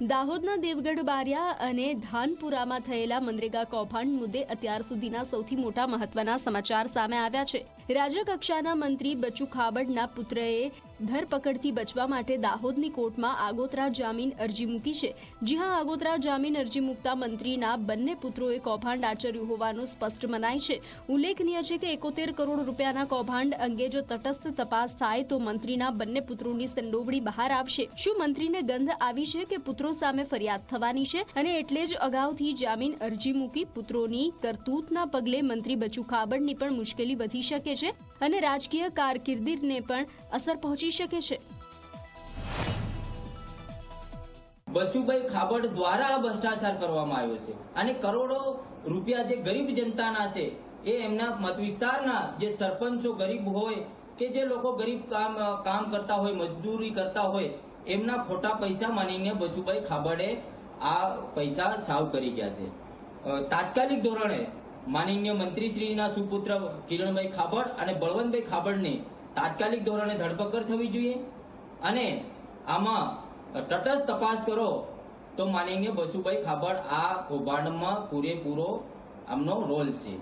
દાહોદના દેવગઢ બારિયા અને ધાનપુરામાં થયેલા મનરેગા કૌભાંડ મુદ્દે અત્યાર સુધીના સૌથી મોટા મહત્વના સમાચાર સામે આવ્યા છે. રાજ્યકક્ષાના મંત્રી બચુ ખાબડના પુત્રએ ધરપકડથી બચવા માટે દાહોદની કોર્ટમાં આગોતરા જામીન અરજી મૂકી છે. જી હા, આગોતરા જામીન અરજી મૂકતા મંત્રીના બંને પુત્રોએ કૌભાંડ આચર્યું હોવાનું સ્પષ્ટ મનાય છે. ઉલ્લેખનીય છે કે એકોતેર કરોડ રૂપિયાના કૌભાંડ અંગે જો તટસ્થ તપાસ થાય તો મંત્રીના બંને પુત્રોની સંડોવણી બહાર આવશે. શું મંત્રીને ગંધ આવી છે કે પુત્રો સામે ફરિયાદ થવાની છે? અને એટલે જ અગાઉથી જામીન અરજી મૂકી પુત્રોની કરતૂતના પગલે મંત્રી બચુ ખાબડની પણ મુશ્કેલી વધી શકે છે? અને રાજકીય કારકિર્દીને પણ અસર પહોંચી શકે છે. બચુભાઈ ખાબડ દ્વારા આ ભ્રષ્ટાચાર કરવામાં આવ્યો છે અને કરોડો રૂપિયા જે ગરીબ જનતાના છે, એ એમના મત વિસ્તારના જે સરપંચો ગરીબ હોય કે જે લોકો ગરીબ કામ કામ કરતા હોય, મજદૂરી કરતા હોય, એમના ખોટા પૈસા માનીને બચુભાઈ ખાબડે આ પૈસા સાવ કરી ગયા છે. તાત્કાલિક ધોરણે માનનીય મંત્રીશ્રીના સુપુત્ર કિરણભાઈ ખાબડ અને બળવંતભાઈ ખાબડની તાત્કાલિક ધોરણે ધરપકડ થવી જોઈએ અને આમાં તટસ્થ તપાસ કરો તો માનનીય બસુભાઈ ખાબડ આ કૌભાંડમાં પૂરેપૂરો આમનો રોલ છે.